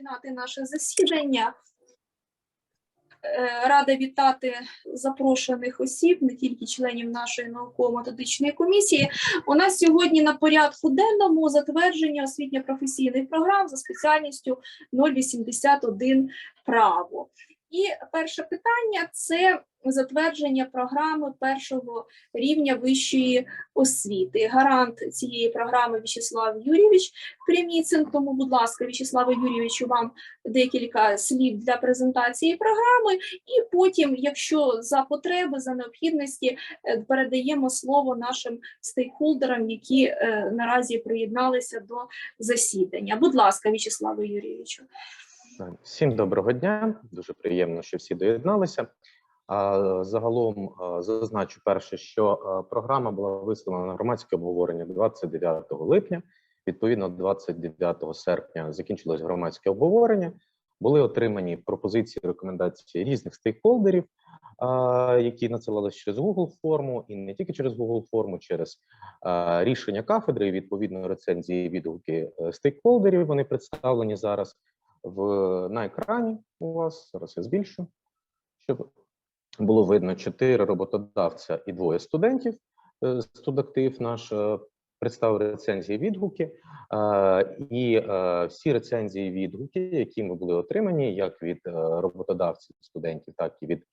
починати наше засідання. Е, Рада вітати запрошених осіб, не тільки членів нашої науково-методичної комісії. У нас сьогодні на порядку денному затвердження освітньо-професійних програм за спеціальністю 081 право. І перше питання це затвердження програми першого рівня вищої освіти. Гарант цієї програми В'ячеслав Юрійович Креміцин. Тому, будь ласка, В'ячеславе Юрійовичу, вам декілька слів для презентації програми, і потім, якщо за потреби, за необхідності, е, передаємо слово нашим стейкхолдерам, які е, наразі приєдналися до засідання. Будь ласка, В'ячеславе Юрійовичу. Всім доброго дня. Дуже приємно, що всі доєдналися. Загалом зазначу перше, що програма була вислана на громадське обговорення 29 липня. Відповідно, 29 серпня закінчилось громадське обговорення. Були отримані пропозиції, рекомендації різних стейкхолдерів, які надсилались через Google форму, і не тільки через Google форму, через рішення кафедри, відповідно рецензії, відгуки е, стейкхолдерів. Вони представлені зараз в на екрані у вас. Зараз я збільшу, щоб було видно чотири роботодавця і двоє студентів. Е, Студактив наш е, представив рецензії відгуки, Е, і всі рецензії відгуки, які ми були отримані, як від роботодавців, студентів, так і від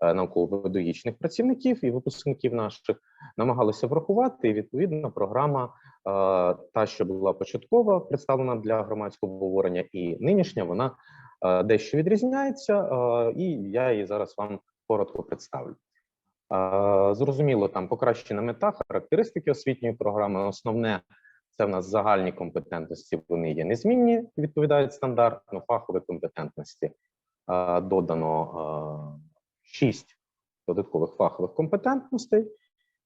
науково-педагогічних працівників і випускників наших, намагалися врахувати. І відповідно програма, та що була початкова, представлена для громадського обговорення, і нинішня вона е, дещо відрізняється, е, і я її зараз вам коротко представлю. Е, Зрозуміло, там покращена мета, характеристики освітньої програми. Основне це в нас загальні компетентності. Вони є незмінні, відповідають стандартно фахові компетентності. Е, Додано е, шість додаткових фахових компетентностей.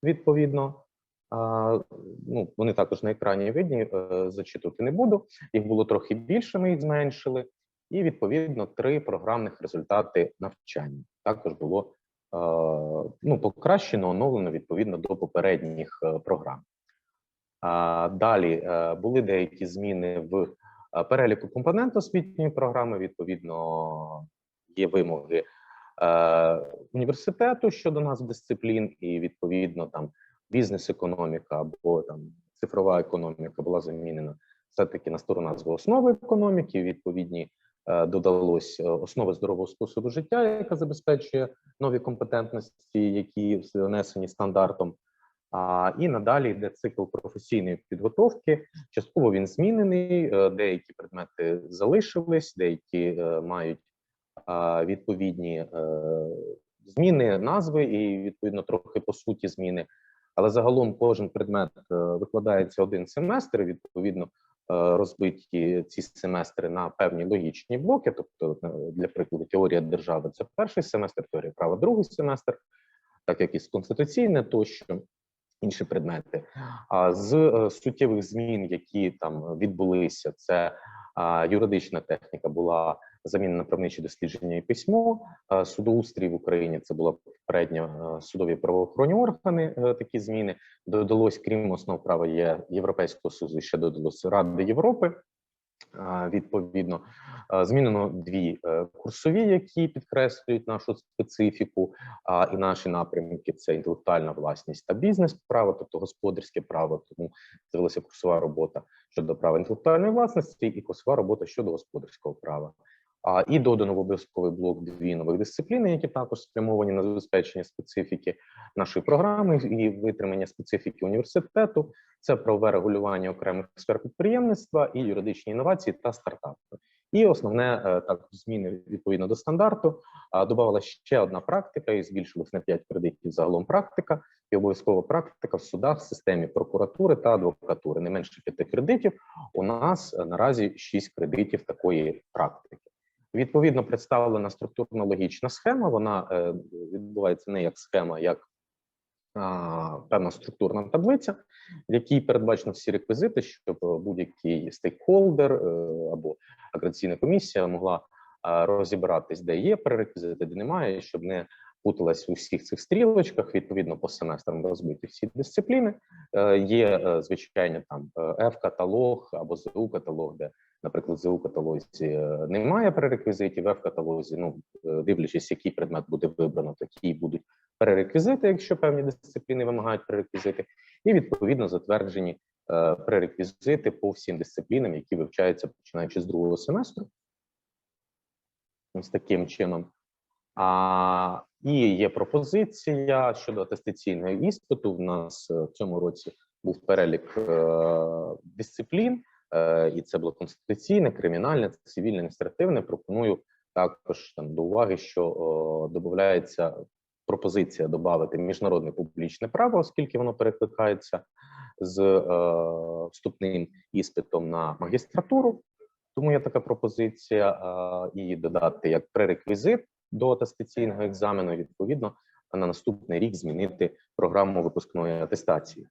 Відповідно, Е, ну вони також на екрані видні. е, Зачитувати не буду. Їх було трохи більше. Ми їх зменшили, і відповідно три програмних результати навчання. Також було е, ну покращено, оновлено відповідно до попередніх е, програм. Далі були деякі зміни в переліку компонент освітньої програми. Відповідно, є вимоги університету щодо нас дисциплін, і відповідно там бізнес-економіка або там цифрова економіка була замінена все-таки на сторону назви основи економіки. Відповідні е, додалось е, основи здорового способу життя, яка забезпечує нові компетентності, які внесені стандартом. А і надалі йде цикл професійної підготовки. Частково він змінений. е, Деякі предмети залишились, деякі мають відповідні зміни назви і відповідно трохи по суті зміни. Але загалом кожен предмет е, викладається один семестр. Відповідно, е, розбиті ці семестри на певні логічні блоки. Тобто, е, для прикладу, теорія держави це перший семестр, теорія права другий семестр, так як і конституційне тощо інші предмети. А з суттєвих змін, які там відбулися, це юридична техніка була замінена на правничі дослідження і письмо. Судоустрій в Україні це була попередньо е, судові правоохоронні органи. е, Такі зміни додалось, крім основ права є Європейського Союзу, ще додалось Ради Європи. Відповідно, змінено дві е, курсові, які підкреслюють нашу специфіку і наші напрямки це інтелектуальна власність та бізнес-право, тобто господарське право. Тому з'явилася курсова робота щодо права інтелектуальної власності і курсова робота щодо господарського права. А і додано в обов'язковий блок дві нових дисципліни, які також спрямовані на забезпечення специфіки нашої програми і витримання специфіки університету. Це правове регулювання окремих сфер підприємництва і юридичні інновації та стартапи. І основне е, також зміни відповідно до стандарту. Додавала ще одна практика і збільшилась на 5 кредитів загалом практика і обов'язкова практика в судах, в системі прокуратури та адвокатури. Не менше 5 кредитів. У нас е, наразі 6 кредитів такої практики. Відповідно, представлена структурно-логічна схема. Вона е, відбувається не як схема, як певна структурна таблиця, в якій передбачено всі реквізити, щоб будь-який стейкхолдер е, або аграційна комісія могла розібратись, де є пререквізити, де немає, щоб не путалась у всіх цих стрілочках. Відповідно, по семестрам розбиті всі дисципліни. Е, Є е, звичайні там F-каталог або ЗУ-каталог, де, наприклад, ЗУ каталозі е, немає пререквізитів, в каталозі, ну е, дивлячись, який предмет буде вибрано, такі будуть пререквізити, якщо певні дисципліни вимагають пререквізити, і відповідно затверджені е, пререквізити по всім дисциплінам, які вивчаються починаючи з другого семестру. Ось таким чином. А, і є пропозиція щодо атестаційного іспиту. В нас е, в цьому році був перелік е, дисциплін, е, і це було конституційне, кримінальне, цивільне, адміністративне. Пропоную також там до уваги, що додається пропозиція додати міжнародне публічне право, оскільки воно перекликається з вступним іспитом на магістратуру. Тому є така пропозиція е, і додати як пререквізит до атестаційного екзамену, відповідно, на наступний рік змінити програму випускної атестації.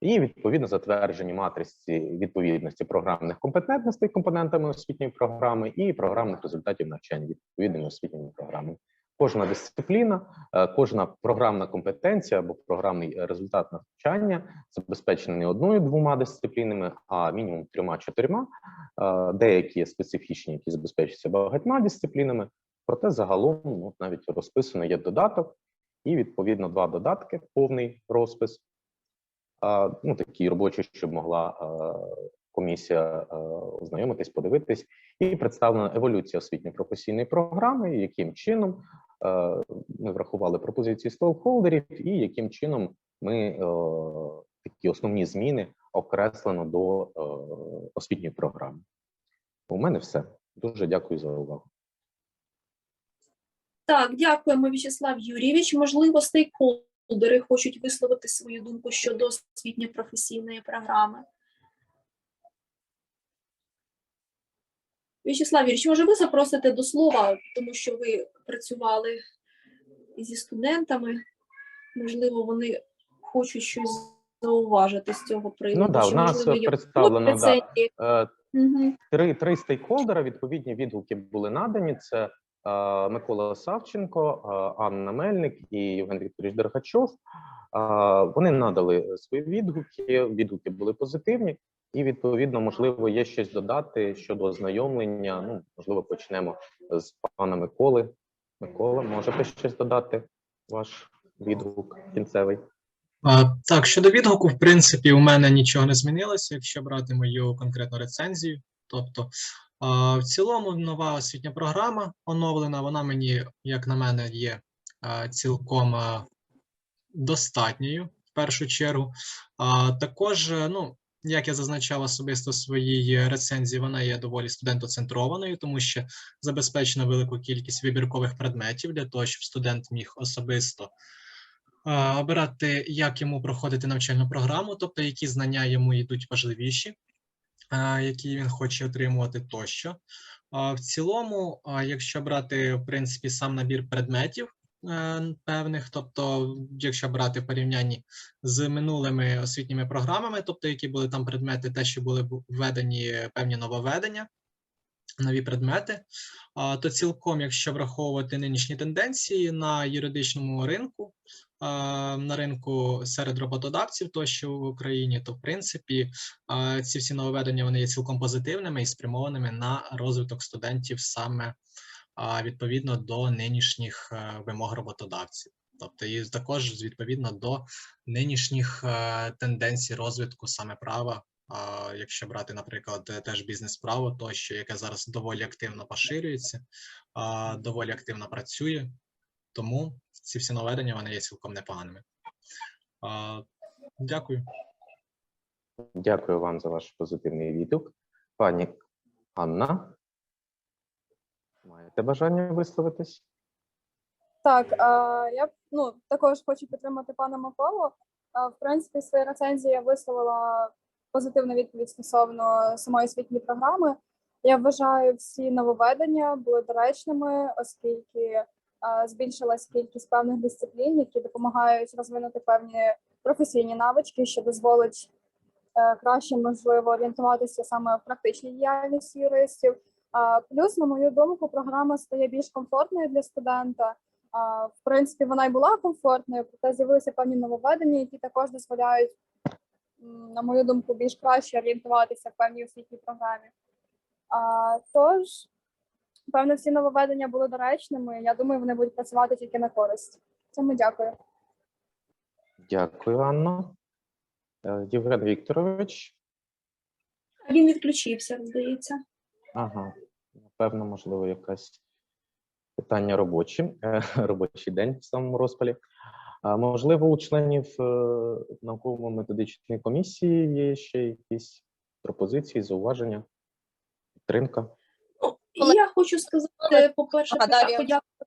І відповідно затверджені матриці відповідності програмних компетентностей компонентами освітньої програми і програмних результатів навчання відповідними освітніми програмами. Кожна дисципліна, е, кожна програмна компетенція або програмний результат навчання забезпечений не одною двома дисциплінами, а мінімум трьома-чотирма. Е, Деякі специфічні, які забезпечуються багатьма дисциплінами. Проте загалом ну, навіть розписано є додаток, і відповідно два додатки, повний розпис. А, ну, такий робочий, щоб могла е, комісія е, ознайомитись, подивитись, і представлена еволюція освітньо-професійної програми, яким чином е, ми врахували пропозиції стейкхолдерів, і яким чином ми е, такі основні зміни окреслено до е, освітньої програми. У мене все. Дуже дякую за увагу. Так, дякуємо, В'ячеслав Юрійович. Можливо, стейкхолдери хочуть висловити свою думку щодо освітньо-професійної програми. В'ячеслав Юрійович, може, ви запросите до слова, тому що ви працювали зі студентами. Можливо, вони хочуть щось зауважити з цього приводу. Ну да, що, нас можливо, представлено да, е, Мгм. три, три стейкхолдера. Відповідні відгуки були надані. Це Микола Савченко, е, Анна Мельник і Євген Вікторович Дергачов. Е, вони надали свої відгуки. Відгуки були позитивні, і відповідно, можливо, є щось додати щодо ознайомлення. Ну, можливо, почнемо з пана Миколи. Микола, можете щось додати? Ваш відгук кінцевий. А, Так, щодо відгуку, в принципі, у мене нічого не змінилося, якщо брати мою конкретну рецензію. Тобто, в цілому, нова освітня програма оновлена, вона мені, як на мене, є цілком достатньою в першу чергу. Також, е, ну, як я зазначав особисто в своїй рецензії, вона є доволі студентоцентрованою, тому що забезпечено велику кількість вибіркових предметів для того, щоб студент міг особисто обирати, як йому проходити навчальну програму, тобто які знання йому йдуть важливіші, які він хоче отримувати тощо. А, В цілому, а, якщо брати в принципі сам набір предметів е, певних, тобто, якщо брати в порівнянні з минулими освітніми програмами, тобто які були там предмети, те, що були введені певні нововведення, нові предмети, то цілком, якщо враховувати нинішні тенденції на юридичному ринку, на ринку серед роботодавців, тощо в Україні, то в принципі ці всі нововведення вони є цілком позитивними і спрямованими на розвиток студентів саме відповідно до нинішніх е, вимог роботодавців. Тобто і також відповідно до нинішніх е, тенденцій розвитку саме права а, якщо брати, наприклад, теж бізнес-право, тощо, яке зараз доволі активно поширюється, а, доволі активно працює, тому ці всі нововведення вони є цілком непоганими. А, Дякую. Дякую вам за ваш позитивний відгук. Пані Анна, маєте бажання висловитись? Так, я ну, також хочу підтримати пана Миколу. В принципі, в своїй рецензії я висловила позитивну відповідь стосовно самої освітньої програми. Я вважаю, всі нововведення були доречними, оскільки збільшилась кількість певних дисциплін, які допомагають розвинути певні професійні навички, що дозволить е, краще можливо орієнтуватися саме в практичній діяльності юристів. Плюс, на мою думку, програма стає більш комфортною для студента, В принципі, вона й була комфортною, проте з'явилися певні нововведення, які також дозволяють, на мою думку, більш краще орієнтуватися в певній освітній програмі. А, Тож, певно, всі нововведення були доречними. Я думаю, вони будуть працювати тільки на користь. Цьому дякую. Дякую, Анно. Е, Євген Вікторович. Він відключився, здається. Ага, напевно, можливо, якась питання робочі, е, робочий день в самому розпалі. А можливо, у членів е, науково-методичної комісії є ще якісь пропозиції, зауваження, підтримка. Ну, я хочу сказати, по-перше, подякувати.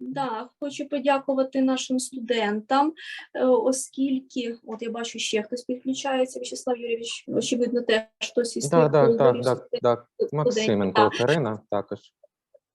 Да, хочу подякувати нашим студентам, е, оскільки, от я бачу, ще хтось підключається, Вячеслав Юрійович, очевидно, теж хтось із так, так, голів так, так. Максименко. Катерина також.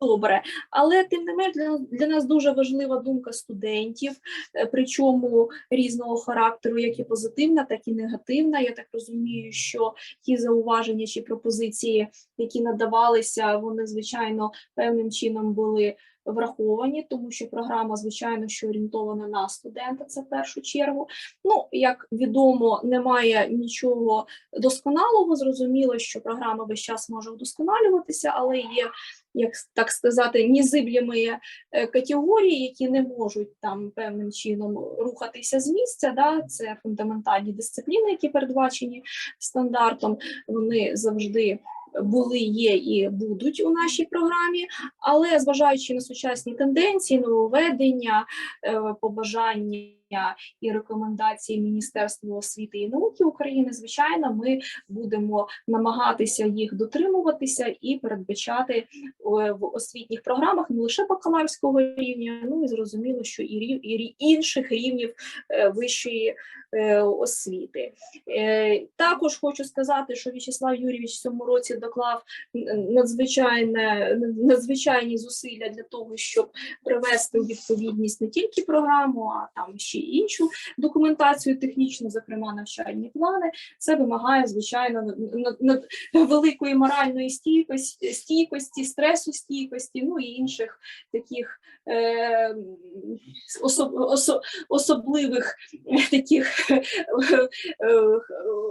Добре, але тим не менш для, для нас дуже важлива думка студентів, е, причому різного характеру, як і позитивна, так і негативна. Я так розумію, що ті зауваження чи пропозиції, які надавалися, вони звичайно певним чином були враховані, тому що програма, звичайно, що орієнтована на студента, це в першу чергу. Ну, як відомо, немає нічого досконалого. Зрозуміло, що програма весь час може вдосконалюватися, але є як так сказати, незиблемі е, категорії, які не можуть там певним чином рухатися з місця. Да? Це фундаментальні дисципліни, які передбачені стандартом. Вони завжди були, є і будуть у нашій програмі. Але зважаючи на сучасні тенденції, нововведення, е, побажання і рекомендації Міністерства освіти і науки України, звичайно, ми будемо намагатися їх дотримуватися і передбачати е, в освітніх програмах не лише бакалаврського рівня, ну і зрозуміло, що і, рів, і інших рівнів е, вищої е, освіти. Також хочу сказати, що В'ячеслав Юрійович в цьому році доклав надзвичайне надзвичайні зусилля для того, щоб привести у відповідність не тільки програму, а там ще й іншу документацію технічну, зокрема навчальні плани. Це вимагає звичайно великої моральної стійкості, стійкості, стресостійкості, ну і інших таких е, особ, осо, особливих таких е, е,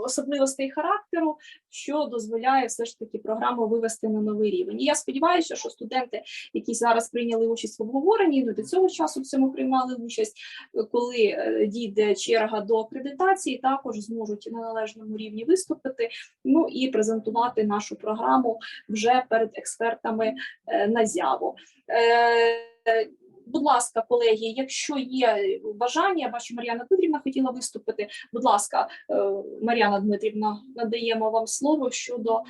особливостей характеру, що дозволяє все ж таки програму вивести на новий рівень. І я сподіваюся, що студенти, які зараз прийняли участь в обговоренні, до цього часу в цьому приймали участь, е, коли е, дійде черга до акредитації, також зможуть на належному рівні виступити, ну і презентувати нашу програму вже перед експертами е, на зяву. Е, Будь ласка, колеги, якщо є бажання, я бачу, Мар'яна Дмитрівна хотіла виступити. Будь ласка, Мар'яна Дмитрівна, надаємо вам слово щодо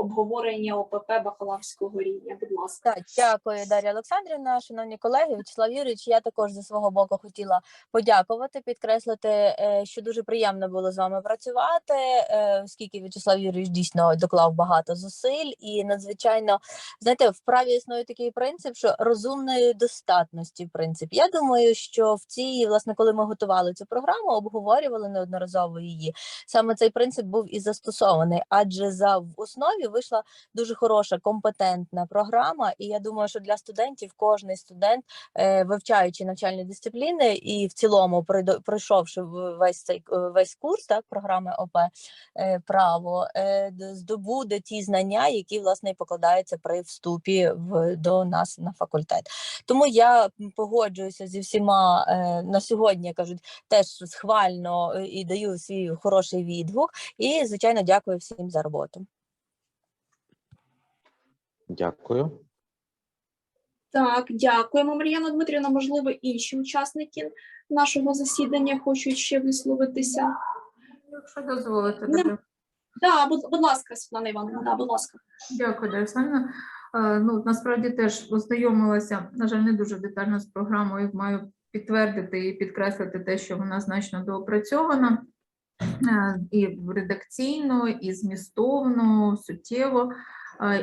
обговорення ОПП бакалаврського рівня. Будь ласка. Так, дякую, Дар'я Олександрівна. Шановні колеги, Вячеслав Юрійович, я також зі свого боку хотіла подякувати, підкреслити, е, що дуже приємно було з вами працювати, е, оскільки Вячеслав Юрійович дійсно доклав багато зусиль і надзвичайно, знаєте, в праві існує такий принцип, що розумної достатності. Принцип. Я думаю, що в цій, власне, коли ми готували цю програму, обговорювали неодноразово її. Саме цей принцип був і застосований, адже за в основі вийшла дуже хороша компетентна програма, і я думаю, що для студентів кожний студент, е, вивчаючи навчальні дисципліни і в цілому пройшовши весь цей е, весь курс так програми ОП е, право, здобуде ті знання, які власне покладаються при вступі в до нас на факультет. Тому я погоджуюся зі всіма на сьогодні, кажуть, теж схвально і даю свій хороший відгук. І звичайно, дякую всім за роботу. Дякую. Так, дякуємо, Мар'яна Дмитрівна. Можливо, інші учасники нашого засідання хочуть ще висловитися. Якщо дозволите, Не- добре. Да, будь, будь ласка, Світлана Івановна, да, будь ласка. Дякую, Дар'я Е, Ну, насправді теж ознайомилася, на жаль, не дуже детально з програмою. Маю підтвердити і підкреслити те, що вона значно доопрацьована е, і редакційно, і змістовно, суттєво.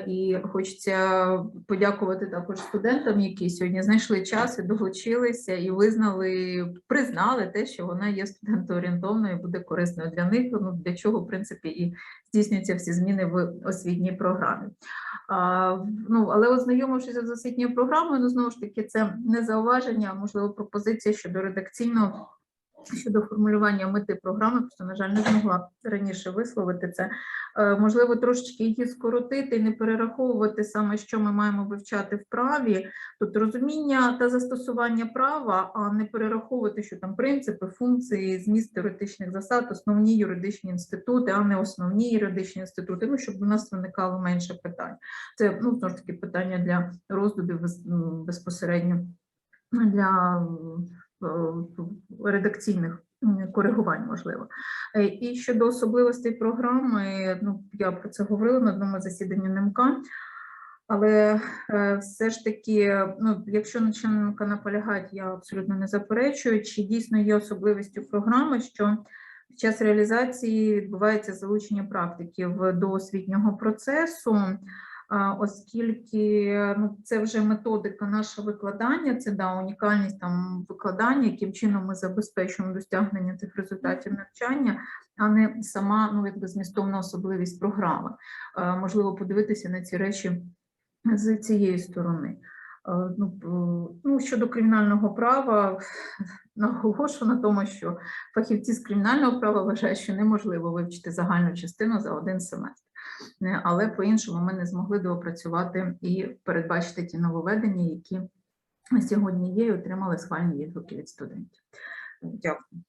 І хочеться подякувати також студентам, які сьогодні знайшли час і долучилися, і визнали, признали те, що вона є студентоорієнтовною і буде корисною для них. Ну для чого, в принципі, і здійснюються всі зміни в освітній програмі. А, ну, але ознайомившися з освітньою програмою, ну знову ж таки, це не зауваження, а можливо пропозиція щодо редакційного. Щодо формулювання мети програми, просто, на жаль, не змогла раніше висловити це. Е, Можливо, трошечки її скоротити і не перераховувати саме, що ми маємо вивчати в праві, тобто розуміння та застосування права, а не перераховувати, що там принципи, функції, зміст теоретичних засад, основні юридичні інститути, а не основні юридичні інститути. Ну, щоб у нас виникало менше питань. Це ну знову ж таки питання для роздумів безпосередньо для редакційних коригувань, можливо. Е, І щодо особливостей програми, ну я про це говорила на одному засіданні НМК. Але е, все ж таки, ну, якщо начальника наполягають, я абсолютно не заперечую, чи дійсно є особливістю програми, що під час реалізації відбувається залучення практиків до освітнього процесу, оскільки ну, це вже методика нашого викладання, це да, унікальність там викладання, яким чином ми забезпечуємо досягнення цих результатів навчання, а не сама ну, якби змістовна особливість програми. Е, Можливо, подивитися на ці речі з цієї сторони. Е, Ну, ну, щодо кримінального права, наголошу на тому, що фахівці з кримінального права вважають, що неможливо вивчити загальну частину за один семестр. Е, Але по-іншому ми не змогли доопрацювати і передбачити ті нововведення, які сьогодні є, і отримали схвальні відгуки від студентів. Дякую.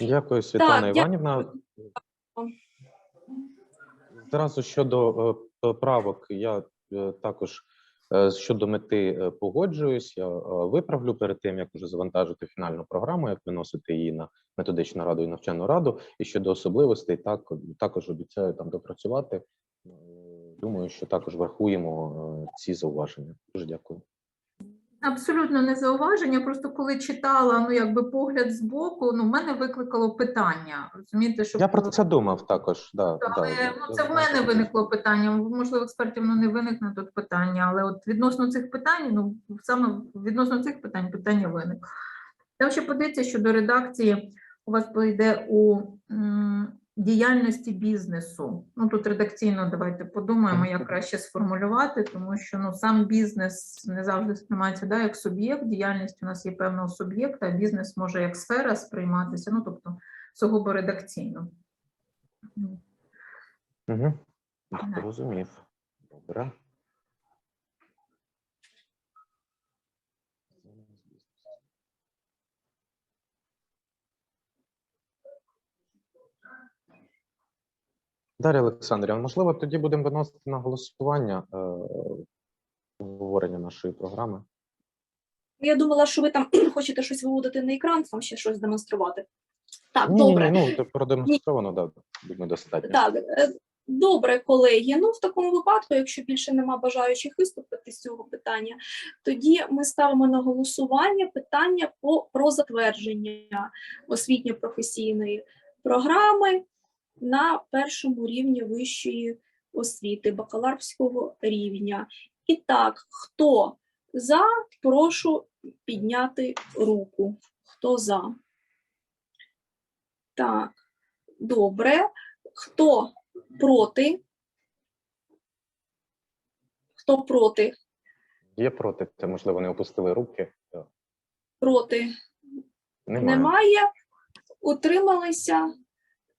Дякую, Світлана так, Іванівна. Зразу щодо е, правок, я е, також щодо мети е, погоджуюсь. Я е, виправлю перед тим, як уже завантажити фінальну програму, як виносити її на методичну раду і навчальну раду. І щодо особливостей, так також обіцяю там допрацювати. Е, Думаю, що також врахуємо е, ці зауваження. Дуже дякую. Абсолютно не зауваження. Просто коли читала, ну якби погляд з боку, ну в мене викликало питання. Розумієте, що Я про це думав також. Да, але да, ну, це в мене виникло питання. Можливо, експертів ну, не виникне тут питання, але от відносно цих питань, ну саме відносно цих питань питання виникло. Там ще подивіться щодо редакції. У вас пойде у діяльності бізнесу. Ну тут редакційно давайте подумаємо, як краще сформулювати, тому що ну сам бізнес не завжди сприймається да, як суб'єкт. Діяльність у нас є певного суб'єкта, а бізнес може як сфера сприйматися. Ну тобто сугубо редакційно. Угу. Розумів. Добре. Дар'я Олександрівна, можливо, тоді будемо виносити на голосування е, обговорення нашої програми. Я думала, що ви там хочете щось виводити на екран, там ще щось демонструвати. Так, Ні, добре. ні, ну продемонстровано, да, думаю, достатньо. Так, е, добре, колеги. Ну, в такому випадку, якщо більше нема бажаючих виступити з цього питання, тоді ми ставимо на голосування питання по, про затвердження освітньо-професійної програми на першому рівні вищої освіти, бакалаврського рівня. І так, хто за, прошу підняти руку. Хто за? Так, добре. Хто проти? Хто проти? Є проти, це можливо не опустили руки. Проти Немає. немає. Утрималися?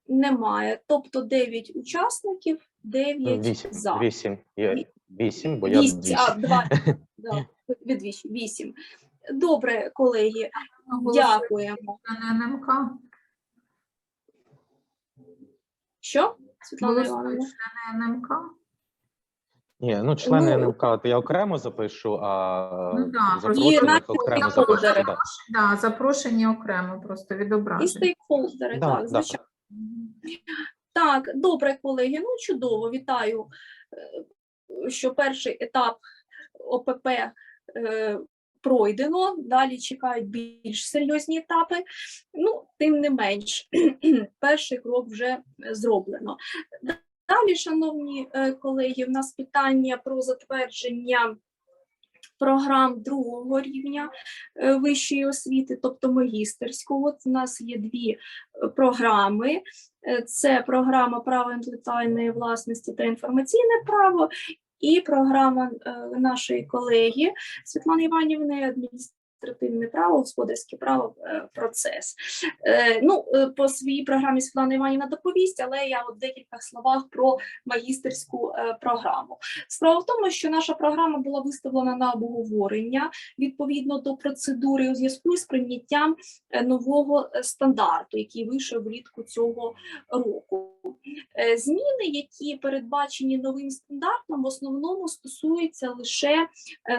Немає. Тобто 9 учасників, 9 Вісім. за. Вісім. Є вісім, бо я Вісім, двічі. а, два. Да, відвічі, вісім. Добре, колеги, дякуємо. На НМК. Що? Світлана Івановна? члени НМК. Ні, ну члени Ну, НМК то я окремо запишу, а Ну, да, запрошених просто окремо запишу. Да. Да, запрошені окремо, просто І відображення. стейкхолдери, Да, так, да. звичайно. Так, добре, колеги. Ну чудово, вітаю, е, що перший етап ОПП е, пройдено. Далі чекають більш серйозні етапи. Ну, тим не менш, перший крок вже зроблено. Далі, шановні е, колеги, в нас питання про затвердження програм другого рівня е, вищої освіти, тобто магістерського. От у нас є дві е, програми. Е, Це програма право інтелектуальної власності та інформаційне право, і програма нашої колеги Світлани Іванівни адміністративне право, господарське право, е, процес. Е, Ну, е, по своїй програмі Світлана Іванівна доповість, але я от в декілька словах про магістерську програму. Справа в тому, що наша програма була виставлена на обговорення відповідно до процедури у зв'язку з прийняттям нового стандарту, який вийшов влітку цього року. Зміни, які передбачені новим стандартом, в основному стосуються лише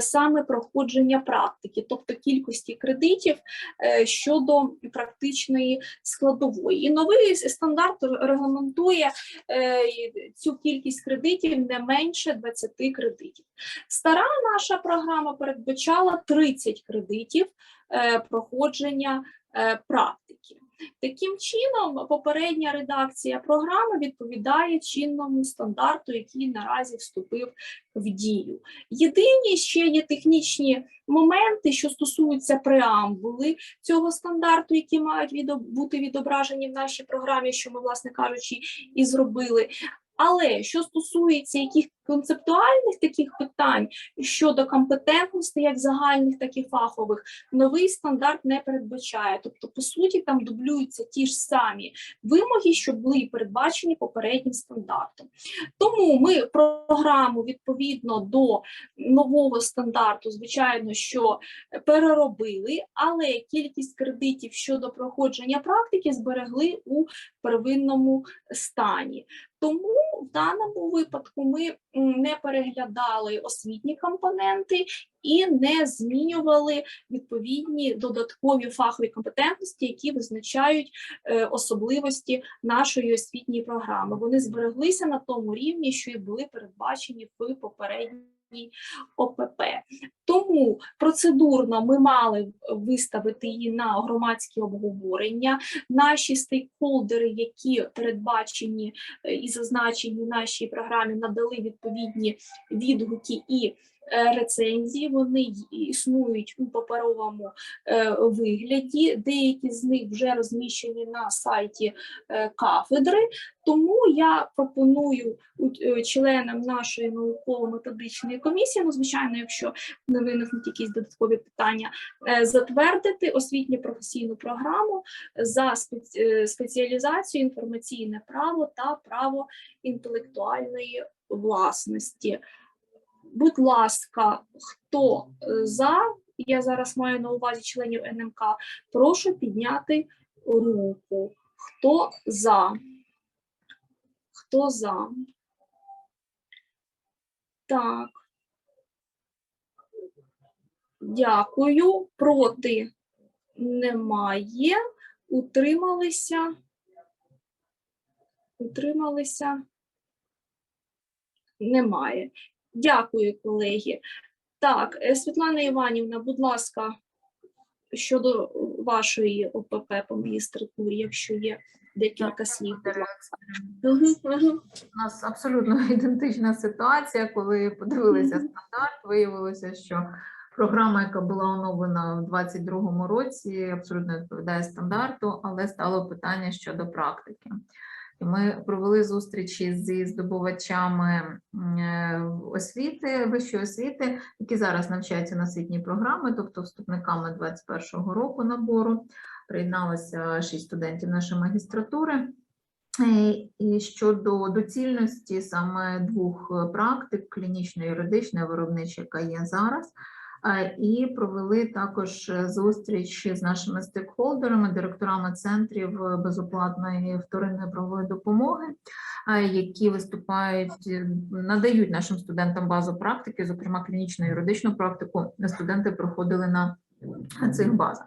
саме проходження практики, тобто кількості кредитів е, щодо практичної складової. І новий стандарт регламентує е, цю кількість кредитів не менше 20 кредитів. Стара наша програма передбачала 30 кредитів е, проходження практики. Таким чином, попередня редакція програми відповідає чинному стандарту, який наразі вступив в дію. Єдині ще є технічні моменти, що стосуються преамбули цього стандарту, які мають відо- бути відображені в нашій програмі, що ми, власне кажучи, і зробили. Але що стосується яких концептуальних таких питань щодо компетентності, як загальних, так і фахових, новий стандарт не передбачає. Тобто, по суті, там дублюються ті ж самі вимоги, що були передбачені попереднім стандартом. Тому ми програму відповідно до нового стандарту, звичайно, що переробили, але кількість кредитів щодо проходження практики зберегли у первинному стані. Тому в даному випадку ми не переглядали освітні компоненти і не змінювали відповідні додаткові фахові компетентності, які визначають е, особливості нашої освітньої програми. Вони збереглися на тому рівні, що і були передбачені в попередній ОПП. Тому процедурно ми мали виставити її на громадські обговорення. Наші стейкхолдери, які передбачені е, і зазначені в нашій програмі, надали відповідні відгуки і рецензії. Вони існують у паперовому е, вигляді. Деякі з них вже розміщені на сайті е, кафедри. Тому я пропоную е, членам нашої науково-методичної комісії, ну звичайно, якщо не виникнуть якісь додаткові питання, е, затвердити освітньо професійну програму за спец- е, спеціалізацію інформаційне право та право інтелектуальної власності. Будь ласка, хто е, за? Я зараз маю на увазі членів НМК. Прошу підняти руку. Хто за? Хто за? Так. Дякую. Проти немає. Утрималися. Утрималися. Немає. Дякую, колеги. Так, е, Світлана Іванівна, будь ласка, щодо вашої ОПП по магістратурі, якщо є декілька слів. У нас абсолютно ідентична ситуація, коли подивилися стандарт, виявилося, що програма, яка була оновлена в 2022 році, абсолютно відповідає стандарту, але стало питання щодо практики. Ми провели зустрічі зі здобувачами е, освіти, вищої освіти, які зараз навчаються на освітній програми, тобто вступниками 21-го року набору. Приєдналося шість студентів нашої магістратури. Е, І щодо доцільності саме двох практик клінічної, юридичної, виробничої, яка є зараз, і провели також е, зустріч з нашими стейкхолдерами, директорами центрів е, безоплатної вторинної правової допомоги, які виступають, е, надають нашим студентам базу практики, зокрема клінічну юридичну практику. Студенти проходили на цих базах.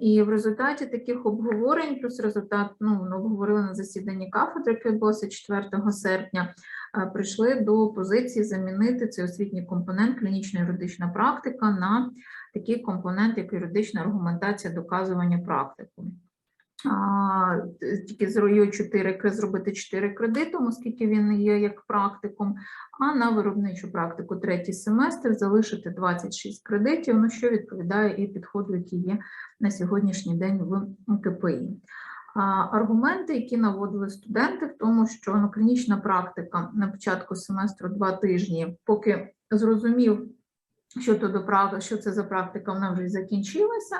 І в результаті таких обговорень, плюс результат, ну, обговорили на засіданні кафедри, яке відбулося 4 серпня, прийшли до позиції замінити цей освітній компонент клінічна юридична практика на такий компонент, як юридична аргументація доказування практику. тільки з рою 4 зробити 4 кредитом, оскільки він є як практикум, а на виробничу практику третій семестр залишити 26 кредитів, ну що відповідає і підходу, які є на сьогоднішній день в КПІ. Аргументи, які наводили студенти, в тому, що ну, клінічна практика на початку семестру два тижні, поки зрозумів, що то до прав- що це за практика, вона вже закінчилася.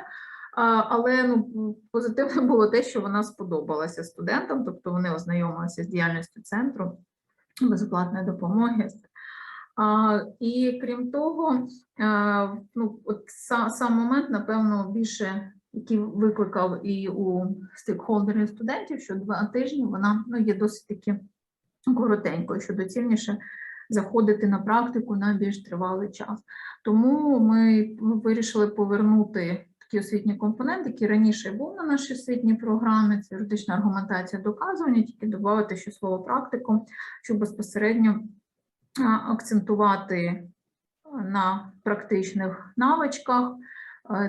Але ну, позитивно було те, що вона сподобалася студентам, тобто вони ознайомилися з діяльністю центру безоплатної допомоги. А, І крім того, е, ну, от сам момент, напевно, більше який викликав і у стейкхолдерів студентів, що два тижні вона ну, є досить таки коротенькою, що доцільніше заходити на практику на більш тривалий час. Тому ми вирішили повернути такий освітній компонент, який раніше був на нашій освітній програмі, це юридична аргументація доказування, тільки додати ще слово практику, щоб безпосередньо акцентувати на практичних навичках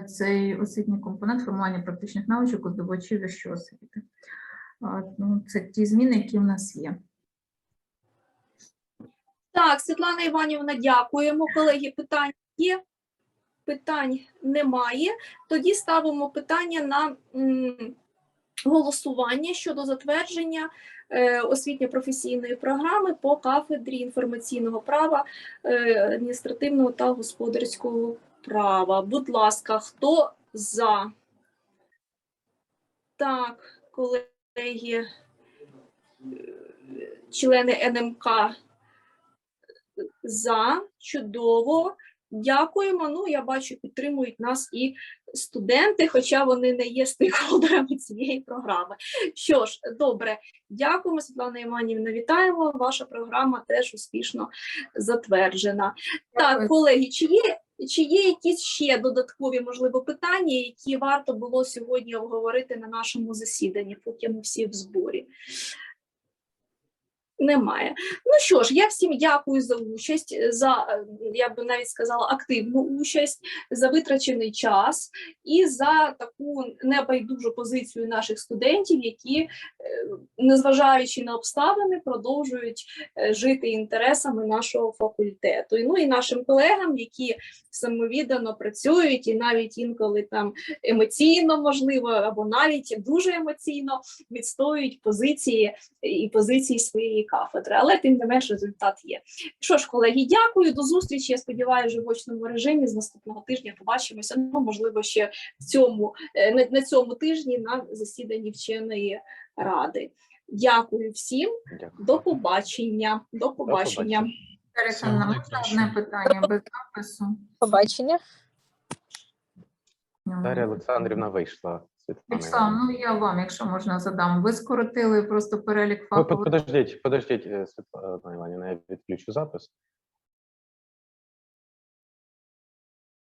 цей освітній компонент формування практичних навичок у здобувачів вищої освіти. Ну, це ті зміни, які в нас є. Так, Світлана Іванівна, дякуємо. Колеги, питань є? Питань немає. Тоді ставимо питання на голосування щодо затвердження е, освітньо-професійної програми по кафедрі інформаційного права, е, адміністративного та господарського права. Будь ласка, хто за? Так, колеги, члени НМК за чудово. Дякуємо. Ну, я бачу, підтримують нас і студенти, хоча вони не є стейкхолдерами цієї програми. Що ж, добре, дякуємо, Світлана Іванівна. Вітаємо. Ваша програма теж успішно затверджена. Так, колеги, чи є, чи є якісь ще додаткові, можливо, питання, які варто було сьогодні обговорити на нашому засіданні, поки ми всі в зборі? Немає. Ну що ж, я всім дякую за участь, за е, я би навіть сказала активну участь, за витрачений час і за таку небайдужу позицію наших студентів, які, е, незважаючи на обставини, продовжують е, жити інтересами нашого факультету. Ну і нашим колегам, які самовіддано працюють, і навіть інколи там емоційно можливо, або навіть дуже емоційно відстоюють позиції і позиції своєї кафедри, але тим не менш результат є. Що ж, колеги, дякую. До зустрічі. Я сподіваюся, в очному режимі з наступного тижня побачимося. Ну, можливо, ще в цьому е, на, на цьому тижні на засіданні вченої ради. Дякую всім. Дякую. До побачення. До побачення. можна одне питання без запису? Побачення. Дар'я Олександрівна вийшла. Оксана, ну я вам, якщо можна, задам. Ви скоротили просто перелік Ви под- подождіть, подождіть, е, Світлана Іванівна, я відключу запис.